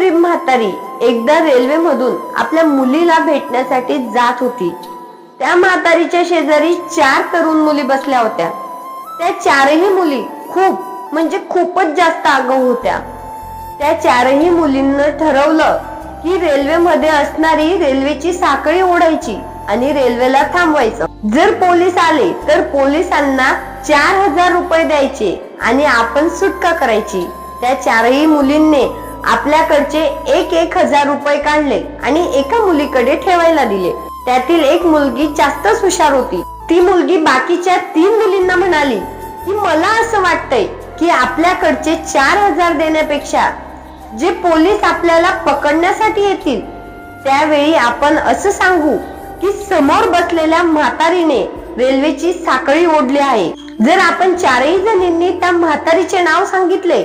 गरीब म्हातारी एकदा रेल्वेमधून आपल्या मुलीला भेटण्यासाठी जात होती. त्या म्हातारीच्या शेजारी चार तरुण मुली बसल्या होत्या. त्या चारही मुली खूप म्हणजे खूपच जास्त आगाऊ होत्या. त्या चारही मुलींना ठरवलं की रेल्वेमध्ये असणारी रेल्वेची साखळी ओढायची आणि रेल्वेला थांबवायचं. जर पोलीस आले तर पोलिसांना चार हजार रुपये द्यायचे आणि आपण सुटका करायची. त्या चारही मुलींनी आपल्याकडचे एक एक हजार रुपये काढले आणि एका मुलीकडे ठेवायला दिले. त्यातील एक मुलगी जास्तच हुशार होती. ती मुलगी बाकीच्या तीन मुलींना म्हणाली की मला असं वाटतंय की आपल्याकडचे चार हजार देण्यापेक्षा जे पोलीस आपल्याला पकडण्यासाठी येतील त्यावेळी आपण असं सांगू की समोर बसलेल्या म्हातारीने रेल्वेची साखळी ओढली आहे. जर आपण चारही जणींनी त्या म्हातारीचे नाव सांगितले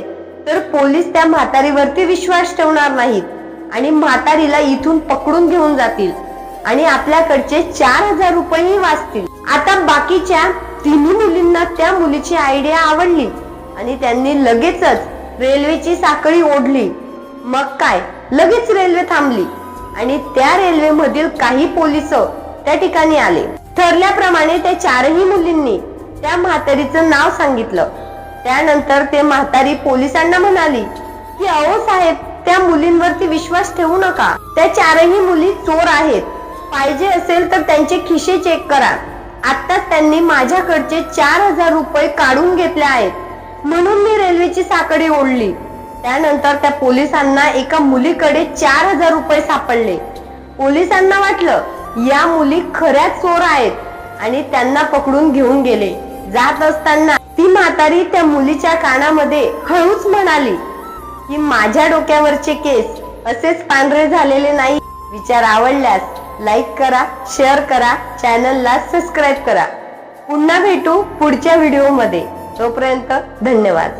तर पोलीस त्या म्हातारीवरती विश्वास ठेवणार नाहीत आणि म्हातारीला इथून पकडून घेऊन जातील आणि आपल्याकडचे चार हजार रुपयेही वाचतील. आता बाकीच्या तिन्ही मुलींना त्या मुलीची आयडिया आवडली आणि त्यांनी लगेचच रेल्वेची साखळी ओढली. मग काय? लगेच रेल्वे थांबली आणि त्या रेल्वे मधील काही पोलीस त्या ठिकाणी आले. ठरल्याप्रमाणे त्या चारही मुलींनी त्या म्हातारीचं नाव सांगितलं. त्यानंतर ते म्हातारी पोलिसांना म्हणाली की अहो साहेब त्या मुलींवरती विश्वास ठेवू नका. त्या चारही मुली चोर आहेत. पाहिजे असेल तर त्यांचे खिशे चेक करा. आत्ताच त्यांनी माझ्याकडचे चार हजार रुपये काढून घेतले आहेत. म्हणून मी रेल्वेची साखळी ओढली. त्यानंतर त्या पोलिसांना एका मुलीकडे चार हजार रुपये सापडले. पोलिसांना वाटलं या मुली खऱ्याच चोर आहेत आणि त्यांना पकडून घेऊन गेले. जात असताना ती म्हातारी त्या मुलीच्या कानामध्ये हळूच म्हणाली की माझ्या डोक्यावरचे केस असेच पांढरे झालेले नाही. विचार आवडल्यास लाईक करा शेअर करा चॅनलला सबस्क्राईब करा. पुन्हा भेटू पुढच्या व्हिडिओमध्ये तोपर्यंत धन्यवाद.